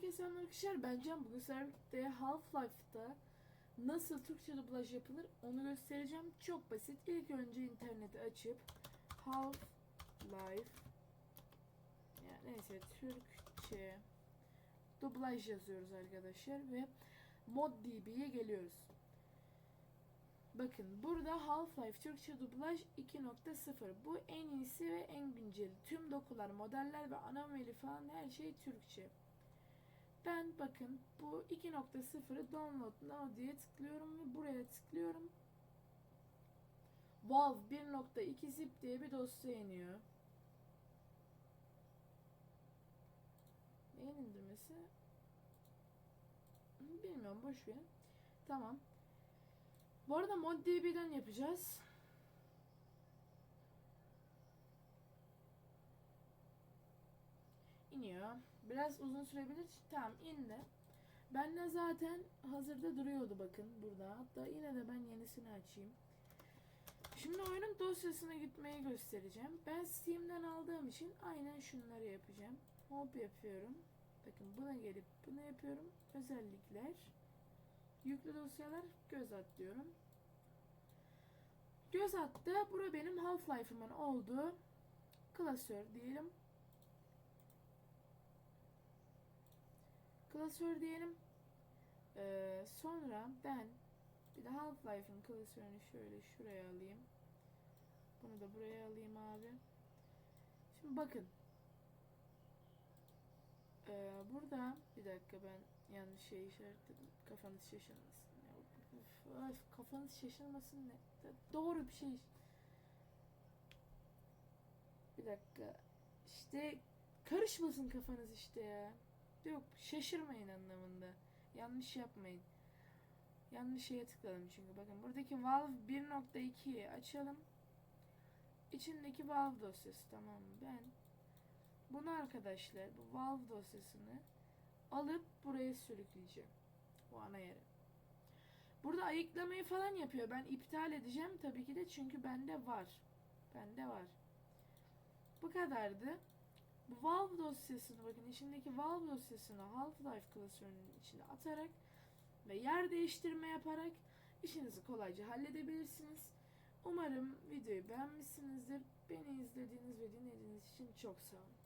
Herkese selam arkadaşlar. Ben Can. Bugün birlikte Half-Life'da nasıl Türkçe dublaj yapılır onu göstereceğim. Çok basit. İlk önce interneti açıp Half-Life yani neyse Türkçe dublaj yazıyoruz arkadaşlar ve ModDB'ye geliyoruz. Bakın burada Half-Life Türkçe dublaj 2.0. Bu en iyisi ve en günceli. Tüm dokular, modeller ve anomali falan her şey Türkçe. Ben bakın bu 2.0'ı download now diye tıklıyorum ve buraya tıklıyorum. Valve 1.2 zip diye bir dosya iniyor. Neyin indirmesi? Bilmiyorum boş verin. Tamam. Bu arada ModDB'den yapacağız. İniyor. Biraz uzun sürebilir. Tamam indi. Ben de zaten hazırda duruyordu bakın burada. Hatta yine de ben yenisini açayım. Şimdi oyunun dosyasına gitmeyi göstereceğim. Ben Steam'den aldığım için aynen şunları yapacağım. Hop yapıyorum. Bakın buna gelip bunu yapıyorum. Özellikler. Yüklü dosyalar göz at diyorum. Göz attı. Bura benim Half-Life'ımın olduğu klasör diyelim. Klasör diyelim. Ee, sonra ben bir de Half-Life'ın klasörünü şöyle şuraya alayım. Bunu da buraya alayım abi. Şimdi bakın. Ee, burada bir dakika ben yanlış şey işaretledim. Kafanız şaşırmasın. Ya, Öf, öf, kafanız şaşırmasın ne? Doğru bir şey. Bir dakika. İşte karışmasın kafanız işte ya. Yok şaşırmayın anlamında. Yanlış yapmayın. Yanlış şeye tıkladım çünkü. Bakın buradaki Valve 1.2'yi açalım. İçindeki Valve dosyası tamam mı? Ben bunu arkadaşlar bu Valve dosyasını alıp buraya sürükleyeceğim. Bu ana yere. Burada ayıklamayı falan yapıyor. Ben iptal edeceğim tabii ki de çünkü bende var. Bende var. Bu kadardı. Bu Valve dosyasını bakın içindeki Valve dosyasını Half-Life klasörünün içine atarak ve yer değiştirme yaparak işinizi kolayca halledebilirsiniz. Umarım videoyu beğenmişsinizdir. Beni izlediğiniz ve dinlediğiniz için çok sağ olun.